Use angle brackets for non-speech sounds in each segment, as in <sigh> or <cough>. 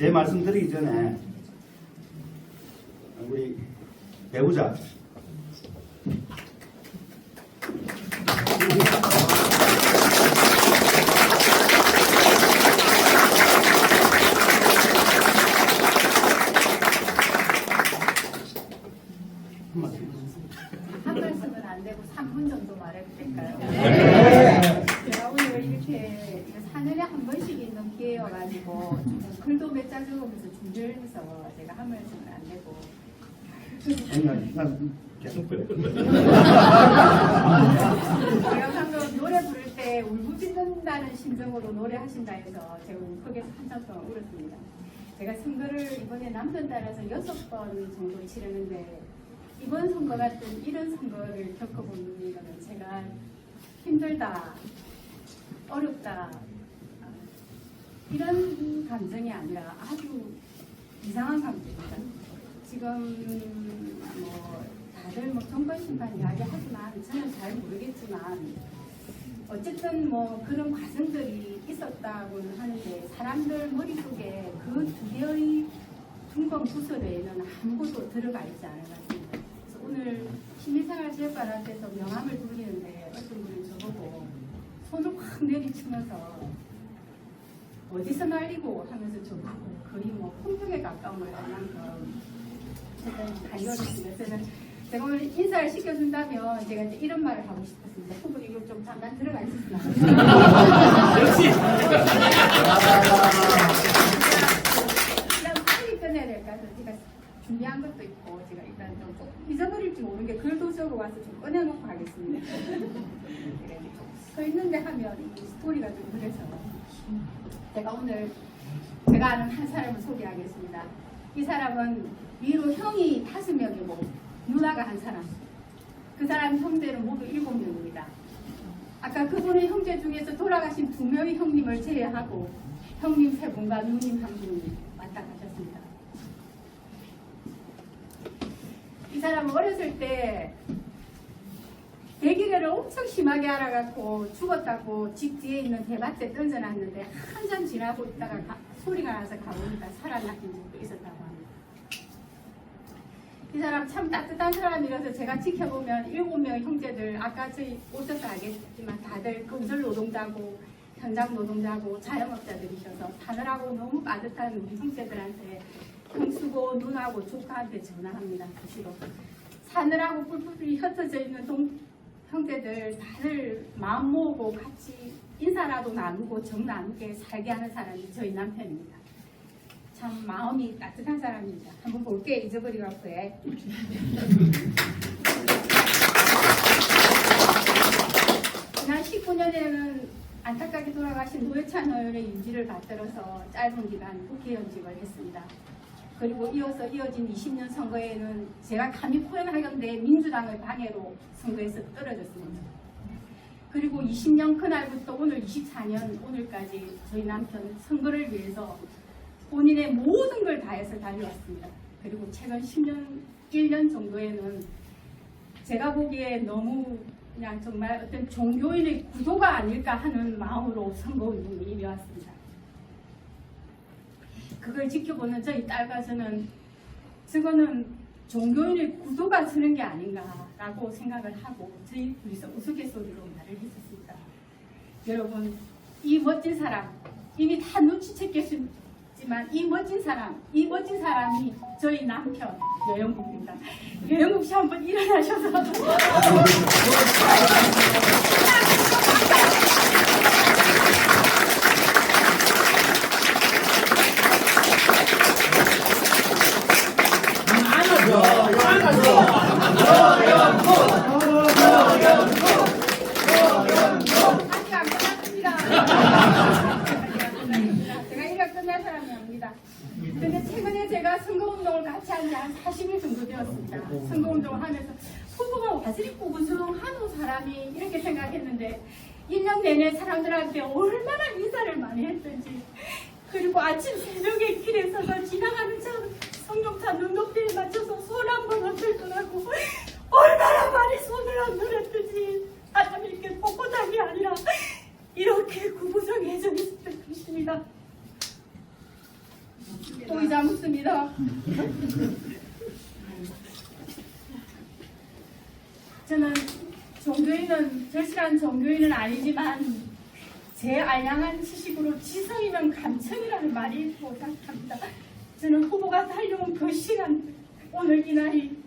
제 말씀 드리기 전에 우리 배우자 한마디 한 말씀은 안 되고 3분 정도 말해도 될까요? 네. 제가 오늘 이렇게 이거 사년에 한 번씩 있는 기회여가지고 좀 글도 몇 자 적으면서 준비를 해서 제가 한 말씀은 안 되고 아니 난 계속 그래 제가 방금 노래 부를 때 울부짖는다는 심정으로 노래하신다 해서 제가 울컥해서 한참 동안 울었습니다. 제가 선거를 이번에 남편 따라서 여섯 번 정도 치르는데 이번 선거 같은 이런 선거를 겪어보는 거는 제가 힘들다, 어렵다 아, 이런 감정이 아니라 아주 이상한 감정입니다. 지금 뭐 다들 뭐 정권 심판 이야기 하지만 저는 잘 모르겠지만 어쨌든 뭐 그런 과정들이 있었다고는 하는데 사람들 머릿속에 그 두 개의 중범 구설에는 아무것도 들어가 있지 않은 것 같습니다. 그래서 오늘 시민생활체육관한테서 명함을 돌리는데 어떤 분이 저보고 손을 확 내리치면서 어디서 날리고 하면서 저보고 거의 뭐 폭력에 만큼 제가 간절했습니다. 저는 제가 오늘 인사를 시켜준다면 제가 이제 이런 말을 하고 싶었습니다. 후보님 이거 좀 잠깐 들어가 있었으면 일단 빨리 끝내야 될까 해서 제가 준비한 것도 있고 제가 일단 좀 잊어버릴지 모르는 게 글도 적어 와서 좀 꺼내놓고 하겠습니다. 서 있는데 하면 이 스토리가 좀 그래서 제가 오늘 제가 아는 한 사람을 소개하겠습니다. 이 사람은 위로 형이 다섯 명이고 누나가 한 사람. 그 사람 형제는 모두 일곱 명입니다. 아까 그분의 형제 중에서 돌아가신 두 명의 형님을 제외하고 형님 세 분과 누님 한 분이 왔다 가셨습니다. 이 사람은 어렸을 때 대기를 엄청 심하게 알아갖고 죽었다고 집 뒤에 있는 대밭에 던져놨는데 한참 지나고 있다가 가- 소리가 나서 가보니까 살아나신 적도 합니다. 이 사람 참 따뜻한 사람이라서 제가 지켜보면 일곱 명의 형제들 아까 저희 오셔서 알겠지만 다들 건설 노동자고 현장 노동자고 자영업자들이셔서 사느라고 너무 빠듯한 우리 형제들한테 형수고 누나고 조카한테 전화합니다. 수시로 사느라고 뿔뿔이 흩어져 있는 동, 형제들 다들 마음 모으고 같이 인사라도 나누고 정 나누게 살게 하는 사람이 저희 남편입니다. 참 마음이 따뜻한 사람입니다. 한번 볼게 잊어버리고 해. 지난 19년에는 안타깝게 돌아가신 노회찬 의원의 유지를 받들어서 짧은 기간 국회의원직을 했습니다. 그리고 이어서 이어진 20년 선거에는 제가 감히 포용하건대 민주당의 방해로 선거에서 떨어졌습니다. 그리고 20년 그날부터 오늘 24년 오늘까지 저희 남편 선거를 위해서 본인의 모든 걸 다해서 달려왔습니다. 그리고 최근 10년, 1년 정도에는 제가 보기에 너무 그냥 정말 어떤 종교인의 구도가 아닐까 하는 마음으로 선거운동을 이뤄왔습니다. 그걸 지켜보는 저희 딸과 저는 저거는 종교인의 구도가 서는 게 아닌가라고 생각을 하고 저희 둘이서 우스갯소리로 말을 했었습니다. 여러분 이 멋진 사람 이미 다 눈치챘겠 지만 이 멋진 사람 이 멋진 사람이 저희 남편 여영국입니다. 여영국 씨 한번 일어나셔서 <laughs> 아직 안 끝났습니다. 제가 일가 끝날 사람이 아닙니다. 근데 최근에 제가 선거운동을 같이 한 지 한 40일 정도 되었습니다. 선거운동을 하면서 후보가 와지리 꾸부성하는 사람이 이렇게 생각했는데 1년 내내 사람들한테 얼마나 인사를 많이 했던지 그리고 아침 새벽에 길에 서서 지나가는 차 성경차 눈높이에 맞춰서 손 한 번 흔들더라고 얼마나 많이 손을 흔들었든지 사람 이렇게 게 아니라 이렇게 구부정해져 있었던 것입니다. 보이자 묻습니다. 저는 종교인은 절실한 종교인은 아니지만 제 알량한 지식으로 지성이면 감천이라는 말이 생각합니다. 저는 후보가 달려온 그 시간 오늘 이 날이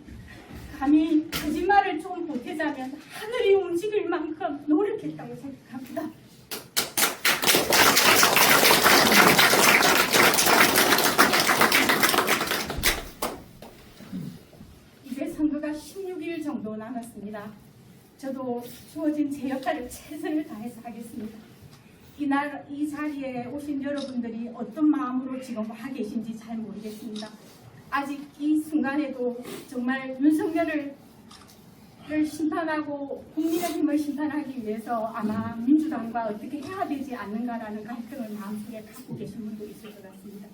감히 거짓말을 좀 보태자면 하늘이 움직일 만큼 노력했다고 생각합니다. 이제 선거가 16일 정도 남았습니다. 저도 주어진 제 역할을 최선을 다해서 하겠습니다. 이날 이 자리에 오신 여러분들이 어떤 마음으로 지금 와 계신지 잘 모르겠습니다. 아직 이 순간에도 정말 윤석열을 를 심판하고 국민의힘을 심판하기 위해서 아마 민주당과 어떻게 해야 되지 않는가라는 갈등을 마음속에 갖고 계신 분도 있을 것 같습니다.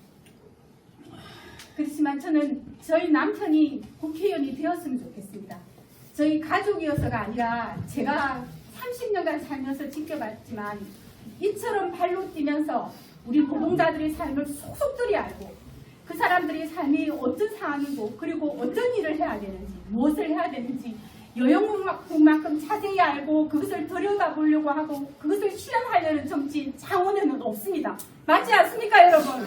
그렇지만 저는 저희 남편이 국회의원이 되었으면 좋겠습니다. 저희 가족이어서가 아니라 제가 30년간 살면서 지켜봤지만 이처럼 발로 뛰면서 우리 노동자들의 삶을 속속들이 알고 그 사람들의 삶이 어떤 상황이고 그리고 어떤 일을 해야 되는지 무엇을 해야 되는지 여영국만큼 자세히 알고 그것을 들여다 보려고 하고 그것을 실현하려는 정치인 창원에는 없습니다. 맞지 않습니까 여러분?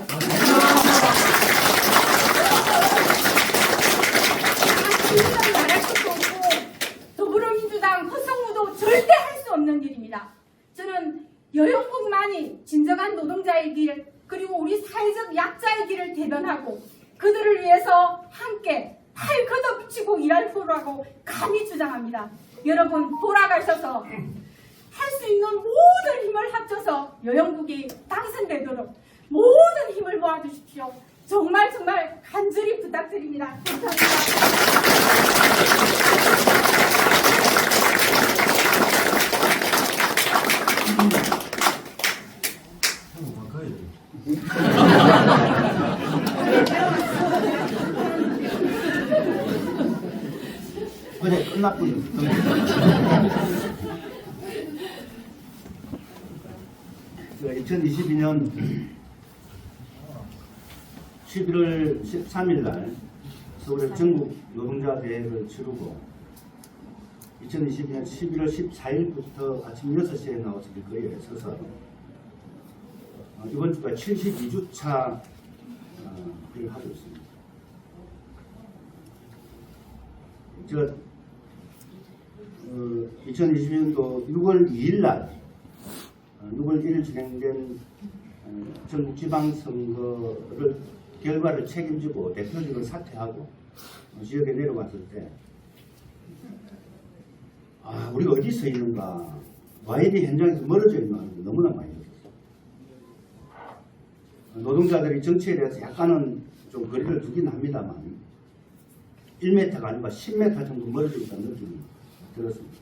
민주당 말할 것도 없고 더불어민주당 허성무도 절대 할 수 없는 일입니다. 저는 여영국만이 진정한 노동자의 길 그리고 우리 사회적 약자의 길을 대변하고 그들을 위해서 함께 팔 걷어붙이고 일할 거라고 감히 주장합니다. 여러분 돌아가셔서 할 수 있는 모든 힘을 합쳐서 여영국이 당선되도록 모든 힘을 모아주십시오. 정말 정말 간절히 부탁드립니다. 감사합니다. 형 바꿔야 돼. 그 2022년 11월 13일 날 서울의 전국 노동자 대회를 치르고 2022년 11월 14일부터 아침 6시에 나와서 길거리에 서서 어, 이번 주가 72주차 어, 일을 하고 있습니다. 저 어, 2020년도 6월 2일 날 어, 6월 1일 진행된 어, 전국 지방선거를 결과를 책임지고 대표직을 사퇴하고 어, 지역에 내려갔을 때 아, 우리가 어디 서 있는가 YD 현장에서 멀어져 있는 게 너무나 많이 느꼈어요. 노동자들이 정치에 대해서 약간은 좀 거리를 두긴 합니다만 1m가 아니고 10m 정도 멀어져 있다는 느낌이 들었습니다.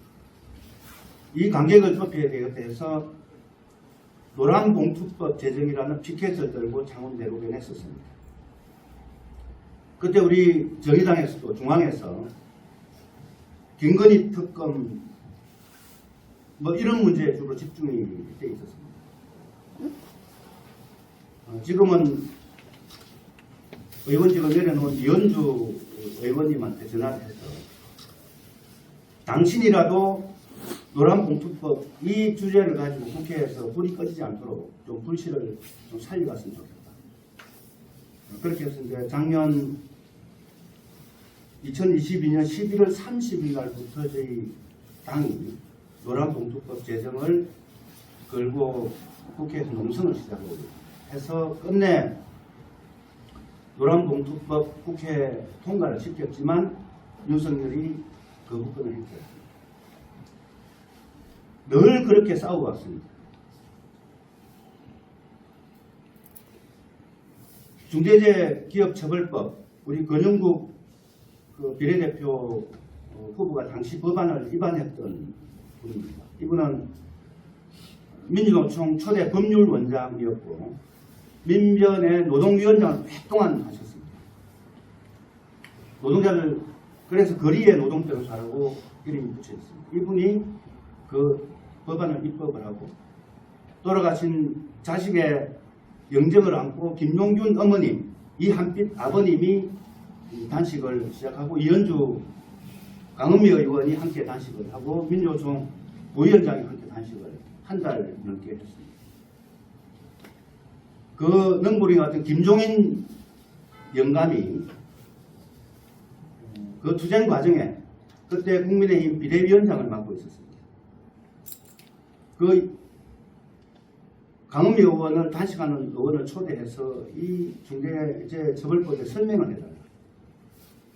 이 간격을 좁혀야 돼서 노란봉투법 제정이라는 피켓을 들고 창원대로에 냈었습니다. 그때 우리 정의당에서도 중앙에서 김건희 특검 뭐 이런 문제에 주로 집중이 돼 있었습니다. 어, 지금은 의원직을 내려놓은 이현주 의원님한테 전화를 해서 당신이라도 노란 봉투법 이 주제를 가지고 국회에서 불이 꺼지지 않도록 좀 불씨를 좀 살려갔으면 좋겠다. 어, 그렇게 해서 이제 작년 2022년 11월 30일 날부터 저희 당이 노란 봉투법 제정을 걸고 국회에서 농성을 시작하고 해서 끝내 노란 봉투법 국회 통과를 시켰지만 윤석열이 거부권을 했어요. 늘 그렇게 싸워왔습니다. 중대재해기업처벌법 우리 권영국 그 비례대표 어, 후보가 당시 법안을 위반했던 분입니다. 이분은 민주노총 초대 법률원장이었고 민변의 노동위원장을 오랫동안 하셨습니다. 노동자를 그래서 거리에 노동자를 사라고 이름이 붙여 있습니다. 이분이 그 법안을 입법을 하고 돌아가신 자식의 영정을 안고 김용균 어머님 이한빛 아버님이 이 단식을 시작하고 이현주 강은미 의원이 함께 단식을 하고 민주노총 부위원장이 함께 단식을 한 달 넘게 했습니다. 그 능부리 같은 김종인 영감이 그 투쟁 과정에 그때 국민의힘 비대위원장을 맡고 있었습니다. 그 강은미 의원을 단식하는 의원을 초대해서 이 중대재 처벌법에 설명을 해달라.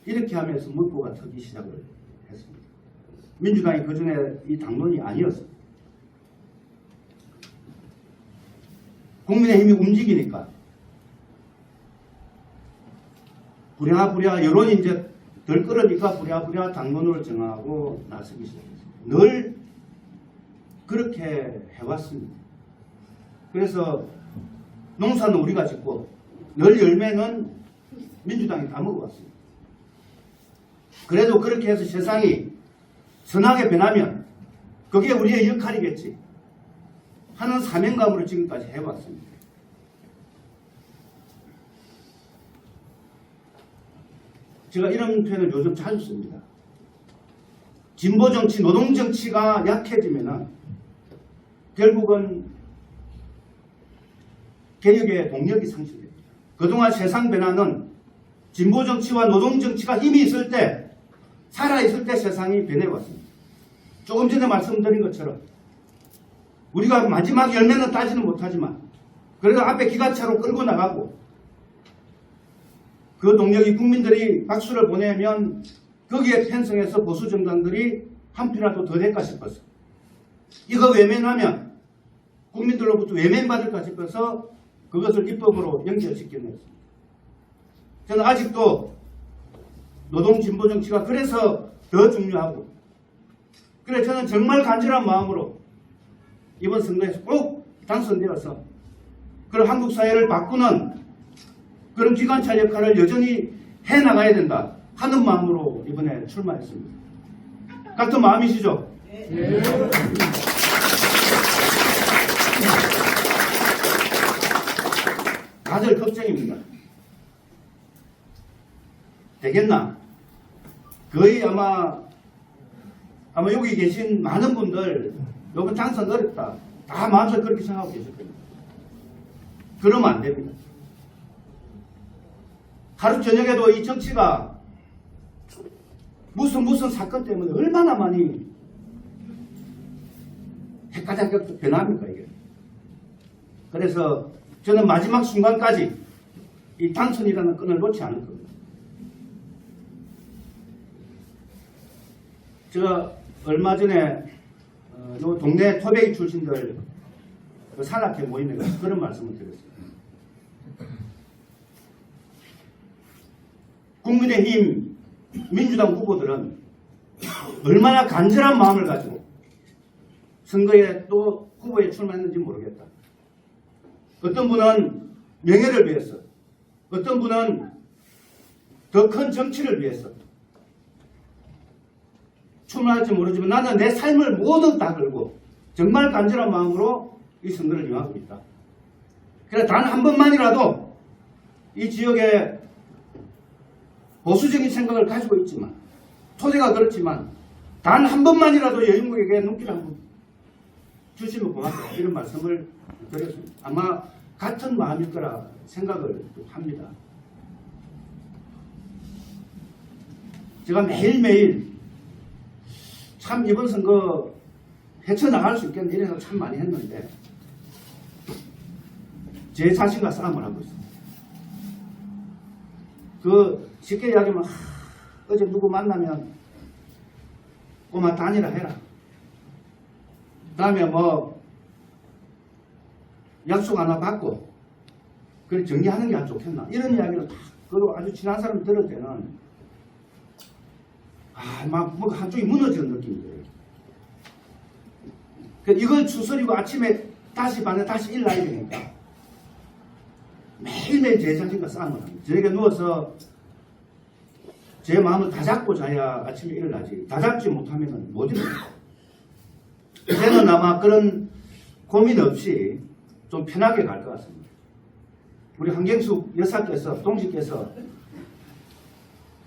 이렇게 하면서 문구가 터기 시작을 했습니다. 민주당이 그 전에 이 당론이 아니었습니다. 국민의힘이 움직이니까 부랴부랴 여론이 이제 덜 끓으니까 부랴부랴 당론을 정하고 나서기 시작했습니다. 늘 그렇게 해왔습니다. 그래서 농사는 우리가 짓고 늘 열매는 민주당이 다 먹어왔습니다. 그래도 그렇게 해서 세상이 선하게 변하면 그게 우리의 역할이겠지 하는 사명감으로 지금까지 해왔습니다. 제가 이런 표현을 요즘 자주 씁니다. 진보 정치, 노동 정치가 약해지면은 결국은 개혁의 동력이 상실됩니다. 그동안 세상 변화는 진보 정치와 노동 정치가 힘이 있을 때, 살아 있을 때 세상이 변해왔습니다. 조금 전에 말씀드린 것처럼 우리가 마지막 열매는 따지는 못하지만 그래도 앞에 기관차로 끌고 나가고 그 동력이 국민들이 박수를 보내면 거기에 편성해서 보수 정당들이 한 표라도 더 될까 싶어서 이거 외면하면 국민들로부터 외면받을까 싶어서 그것을 입법으로 연결시키는 것입니다. 저는 아직도 노동 진보 정치가 그래서 더 중요하고 그래 저는 정말 간절한 마음으로 이번 선거에서 꼭 당선되어서 그런 한국 사회를 바꾸는 그런 기관차 역할을 여전히 해 나가야 된다 하는 마음으로 이번에 출마했습니다. 같은 마음이시죠? 다들 걱정입니다. 되겠나? 거의 아마 아마 여기 계신 많은 분들 이번 당선 어렵다. 다 마음속에 그렇게 생각하고 계실 겁니다. 그러면 안 됩니다. 하루 저녁에도 이 정치가 무슨 무슨 사건 때문에 얼마나 많이 헷가닥 변합니까 이게. 그래서 저는 마지막 순간까지 이 당선이라는 끈을 놓지 않을 겁니다. 제가 얼마 전에 어, 요 동네 토백이 출신들 그 산악회 모임에 그런 말씀을 드렸어요. 국민의힘 민주당 후보들은 얼마나 간절한 마음을 가지고 선거에 또 후보에 출마했는지 모르겠다. 어떤 분은 명예를 위해서, 어떤 분은 더 큰 정치를 위해서 출마할지 모르지만 나는 내 삶을 모두 다 걸고 정말 간절한 마음으로 이 선거를 임하고 있다. 그래 단 한 번만이라도 이 지역에 보수적인 생각을 가지고 있지만 토대가 그렇지만 단 한 번만이라도 여인국에게 눈길 한번 주시면 고맙다 이런 말씀을 드렸습니다. 아마 같은 마음일 거라 생각을 합니다. 제가 매일매일 참 이번 선거 헤쳐나갈 수 있겠는데 이래서 참 많이 했는데 제 자신과 싸움을 하고 있습니다. 그 쉽게 이야기하면 하, 어제 누구 만나면 꼬마 다니라 해라. 다음에 뭐 약속 하나 받고 그래 정리하는 게 안 좋겠나 이런 이야기를 다 그리고 아주 친한 사람 들을 때는 아막 뭐 한쪽이 무너지는 느낌이 들어요. 그 이걸 추스리고 아침에 다시 반에 다시 일어나야 되니까 매일매일 제 자신과 싸움을 합니다. 저녁에 누워서 제 마음을 다 잡고 자야 아침에 일어나지. 다 잡지 못하면 못 일어나요. 이제는 아마 그런 고민 없이 좀 편하게 갈 것 같습니다. 우리 한경숙 여사께서 동지께서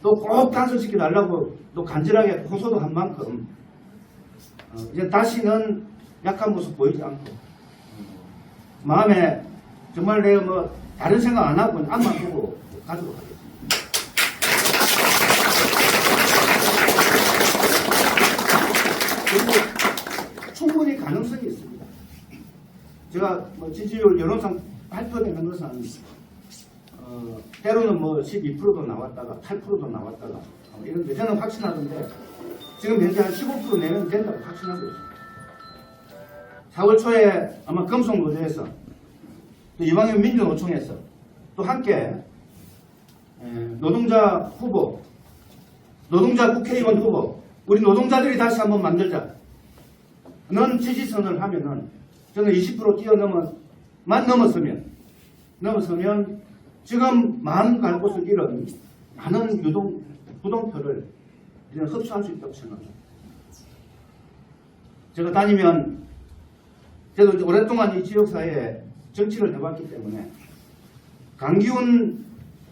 또 꼭 단속시켜 달라고 또 간절하게 호소도 한 만큼 어, 이제 다시는 약한 모습 보이지 않고 어, 마음에 정말 내가 뭐 다른 생각 안 하고 앞만 보고 가도록 하겠습니다. 그리고 충분히 가능성이 있습니다. 제가 뭐 지지율 여론상 발표되는 것은 어, 때로는 뭐 12%도 나왔다가 8%도 나왔다가 어, 이런데 저는 확신하던데 지금 현재 한 15% 내면 된다고 확신하고 있습니다. 4월 초에 아마 금속노조에서 또 이방현 민주노총에서 또 함께 에, 노동자 후보, 노동자 국회의원 후보, 우리 노동자들이 다시 한번 만들자. 는 지지선을 하면은 저는 20% 뛰어넘어 만 넘었으면 넘어서면 지금 마음 갈 곳을 잃은 많은 유동 부동표를 이제 흡수할 수 있다고 생각합니다. 제가 다니면 저도 오랫동안 이 지역사회에 정치를 해봤기 때문에 강기훈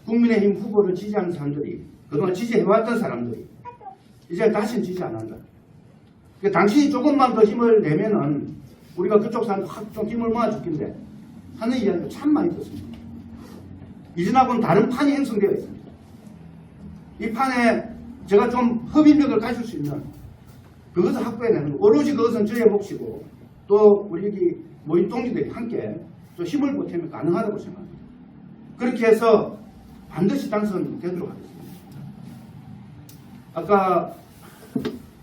국민의힘 후보를 지지하는 사람들이 그동안 지지해왔던 사람들이 이제 다시는 지지 안 한다. 그러니까 당신이 조금만 더 힘을 내면은 우리가 그쪽 사람들 확좀 힘을 모아줄긴데 하는 이야기를 참 많이 듣습니다. 이전하고는 다른 판이 형성되어 있습니다. 이 판에 제가 좀 흡입력을 가질 수 있는 그것을 확보해내는 거. 오로지 그것은 저의 몫이고 또 우리 모인 동지들이 함께 또 힘을 보태면 가능하다고 생각합니다. 그렇게 해서 반드시 당선되도록 하겠습니다. 아까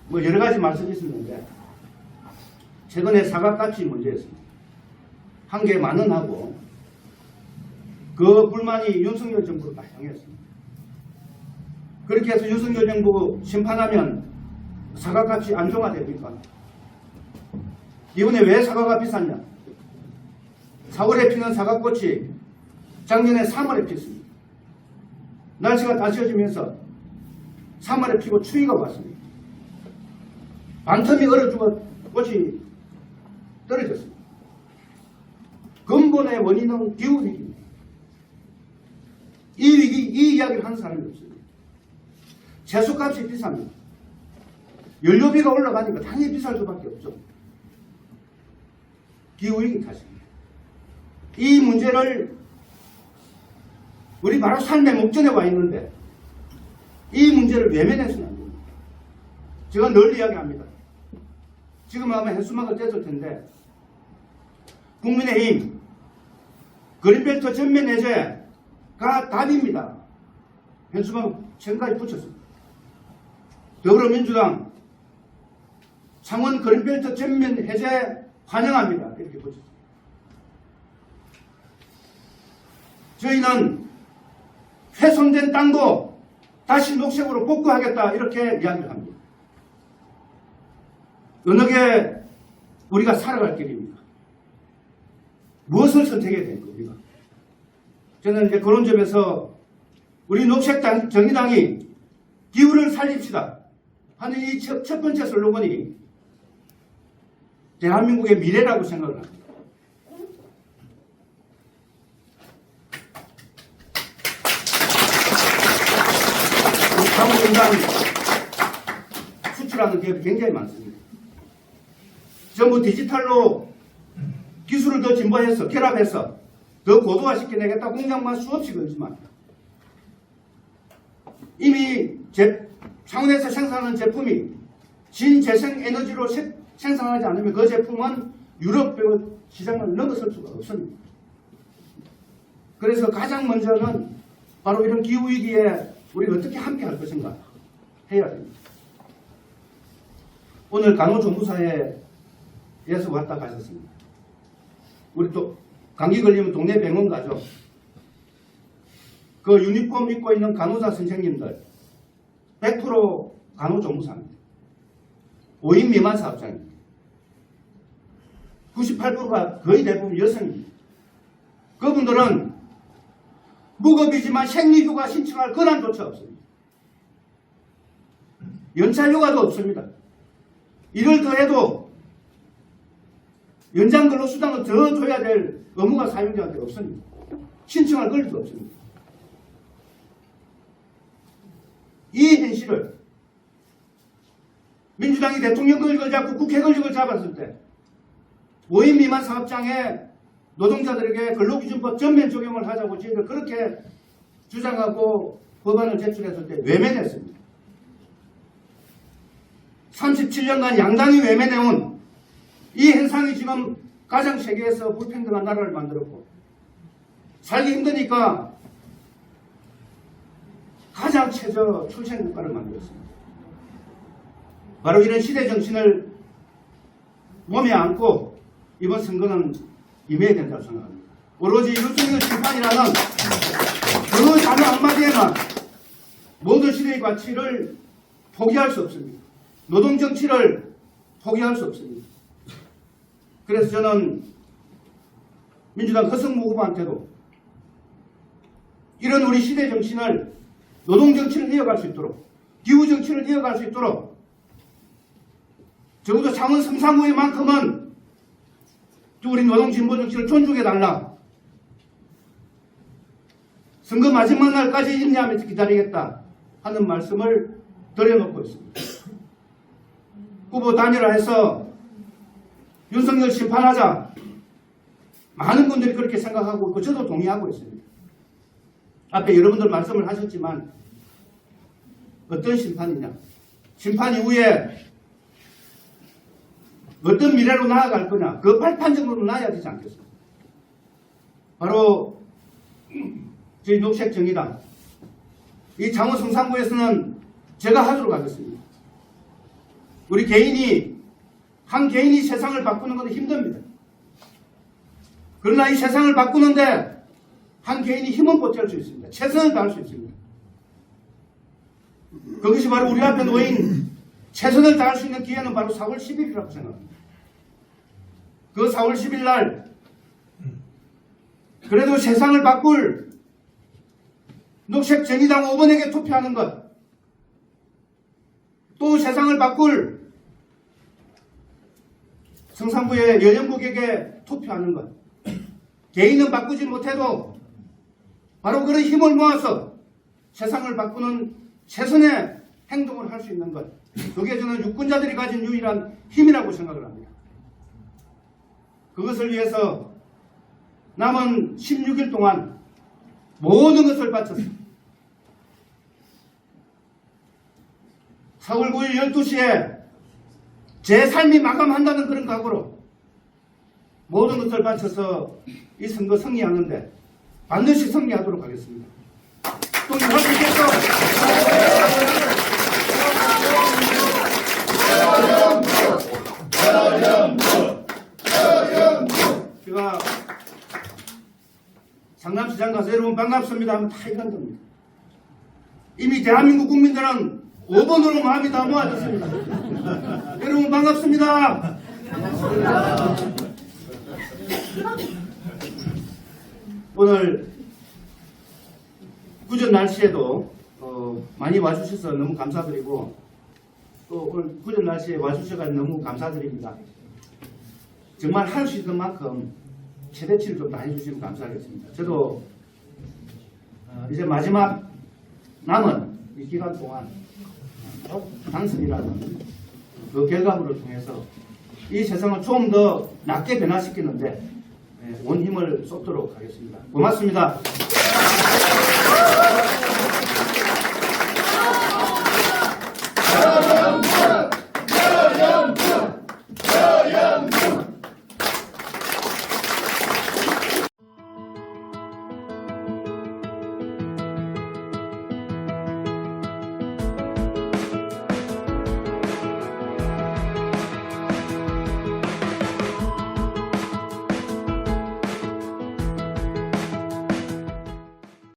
뭐 여러 가지 말씀이 있었는데 최근에 사과가치 문제였습니다. 한 개 만원하고 그 불만이 윤석열 정부를 다 향했습니다. 그렇게 해서 윤석열 정부 심판하면 사과값이 안정화됩니까? 이번에 왜 사과가 비쌌냐? 4월에 피는 사과꽃이 작년에 3월에 피었습니다. 날씨가 따스워지면서 3월에 피고 추위가 왔습니다. 반텀이 얼어 죽어 꽃이 떨어졌습니다. 근본의 원인은 기후위기입니다. 이 위기, 이 이야기를 하는 사람이 없습니다. 채소값이 비쌉니다. 연료비가 올라가니까 당연히 비쌀 수밖에 없죠. 기후위기 탓입니다. 이 문제를 우리 바로 삶의 목전에 와 있는데 이 문제를 외면해서는 안 됩니다. 제가 늘 이야기합니다. 지금 아마 해수막을 뗐을 텐데 국민의힘 그린벨트 전면 해제가 답입니다. 현수막 지금까지 붙였습니다. 더불어민주당 창원 그린벨트 전면 해제 환영합니다. 이렇게 붙였습니다. 저희는 훼손된 땅도 다시 녹색으로 복구하겠다 이렇게 이야기를 합니다. 어느 게 우리가 살아갈 길입니까? 무엇을 선택해야 됩니까, 우리가? 저는 이제 그런 점에서 우리 녹색당, 정의당이 기후를 살립시다 하는 이 첫 번째 슬로건이 대한민국의 미래라고 생각을 합니다. 우리 자본공장 수출하는 기업이 굉장히 많습니다. 전부 디지털로 기술을 더 진보해서 결합해서 더 고도화시켜내겠다 공장만 수없이 걸지만 이미 제, 창원에서 생산하는 제품이 진재생 에너지로 세- 생산하지 않으면 그 제품은 유럽 시장을 넘어설 수가 없습니다. 그래서 가장 먼저는 바로 이런 기후위기에 우리가 어떻게 함께 할 것인가 해야 됩니다. 오늘 간호정부사에서 왔다 가셨습니다. 우리 또 감기 걸리면 동네 병원 가죠. 그 유니폼 입고 있는 간호사 선생님들 100% 간호정부사입니다. 5인 미만 사업장입니다. 98%가 거의 대부분 여성입니다. 그분들은 무급이지만 생리휴가 신청할 권한조차 없습니다. 연차 휴가도 없습니다. 이를 더해도 연장 근로수당을 더 줘야 될 의무가 사용자한테 없습니다. 신청할 권리도 없습니다. 이 현실을 민주당이 대통령 권력을 잡고 국회 권력을 잡았을 때 5인 미만 사업장에 노동자들에게 근로기준법 전면 적용을 하자고 저희들 그렇게 주장하고 법안을 제출했을 때 외면했습니다. 37년간 양당이 외면해온 이 현상이 지금 가장 세계에서 불평등한 나라를 만들었고 살기 힘드니까 가장 최저 출생 국가를 만들었습니다. 바로 이런 시대 정신을 몸에 안고 이번 선거는 임해야 된다고 생각합니다. 오로지 윤석열 심판이라는 그 단어 한마디에만 모든 시대의 가치를 포기할 수 없습니다. 노동 정치를 포기할 수 없습니다. 그래서 저는 민주당 허성무 후보한테도 이런 우리 시대 정신을 노동 정치를 이어갈 수 있도록 기후 정치를 이어갈 수 있도록 적어도 창원 성산구에만큼은 또 우리 노동 진보 정치를 존중해 달라. 선거 마지막 날까지 인내하면서 기다리겠다 하는 말씀을 드려놓고 있습니다. 후보 단일화해서 윤석열 심판하자 많은 분들이 그렇게 생각하고 있고 저도 동의하고 있습니다. 앞에 여러분들 말씀을 하셨지만 어떤 심판이냐 심판 이후에 어떤 미래로 나아갈 거냐 그 발판적으로 나아야 되지 않겠습니까? 바로 저희 녹색 정의당 이 장호 성산구에서는 제가 하도록 하겠습니다. 우리 개인이 한 개인이 세상을 바꾸는 것은 힘듭니다. 그러나 이 세상을 바꾸는데 한 개인이 힘은 보탤 수 있습니다. 최선을 다할 수 있습니다. 그것이 바로 우리 앞에 놓인 최선을 다할 수 있는 기회는 바로 4월 10일이라고 생각합니다. 그 4월 10일 날 그래도 세상을 바꿀 녹색 정의당 5번에게 투표하는 것, 또 세상을 바꿀 성산부의 여영국에게 투표하는 것, 개인은 바꾸지 못해도 바로 그런 힘을 모아서 세상을 바꾸는 최선의 행동을 할 수 있는 것, 그게 저는 유권자들이 가진 유일한 힘이라고 생각을 합니다. 그것을 위해서 남은 16일 동안 모든 것을 바쳐서 4월 9일 12시에 제 삶이 마감한다는 그런 각오로 모든 것을 바쳐서 이 선거 승리하는데 반드시 승리하도록 하겠습니다. 또 있겠어? 제가 상남시장 가서 여러분 반갑습니다 하면 다 이런 겁니다. 이미 대한민국 국민들은 5번으로 마음이 다 모아졌습니다. 여러분 반갑습니다. 오늘 구전 날씨에도 어, 많이 와주셔서 너무 감사드리고 또 오늘 구전 날씨에 와주셔서 너무 감사드립니다. 정말 할 수 있는 만큼 최대치를 좀 많이 주시면 감사하겠습니다. 저도 어, 이제 마지막 남은 이 기간 동안 어, 당선이라는 그 결과물을 통해서 이 세상을 좀더 낫게 변화시키는데 예, 온 힘을 쏟도록 하겠습니다. 고맙습니다.